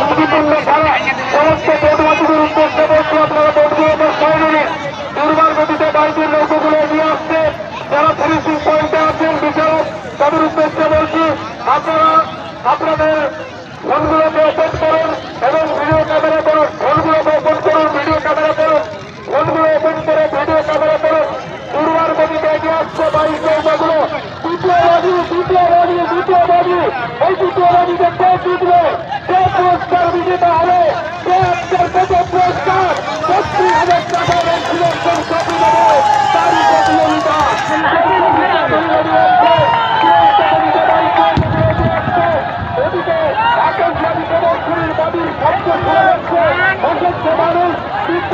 শান্তিপূর্ণ খেলা। সমস্ত ভোটবাসীদের উদ্দেশ্যে বলছি, আপনারা ভোটগুলো সহযোগী দুর্বার গতিতে বাইকের নৌকোগুলো এগিয়ে আসছে। আপনারা, আপনাদের ফোনগুলোকে সেট করুন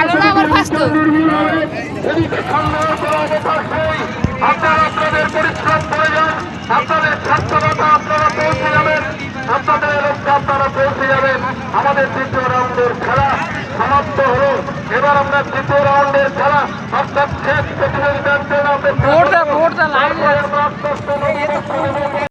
কালো না, আমার নেই আপনারা আপনাদের পরিশ্রম করে যান। আপনাদের আপনারা পৌঁছে যাবেন আপনাদের আপনারা পৌঁছে যাবেন। আমাদের দ্বিতীয় রাউন্ডের খেলা সমাপ্ত হল। এবার আমরা তৃতীয় রাউন্ডের খেলা, অর্থাৎ শেষ প্রতিযোগিতার জন্য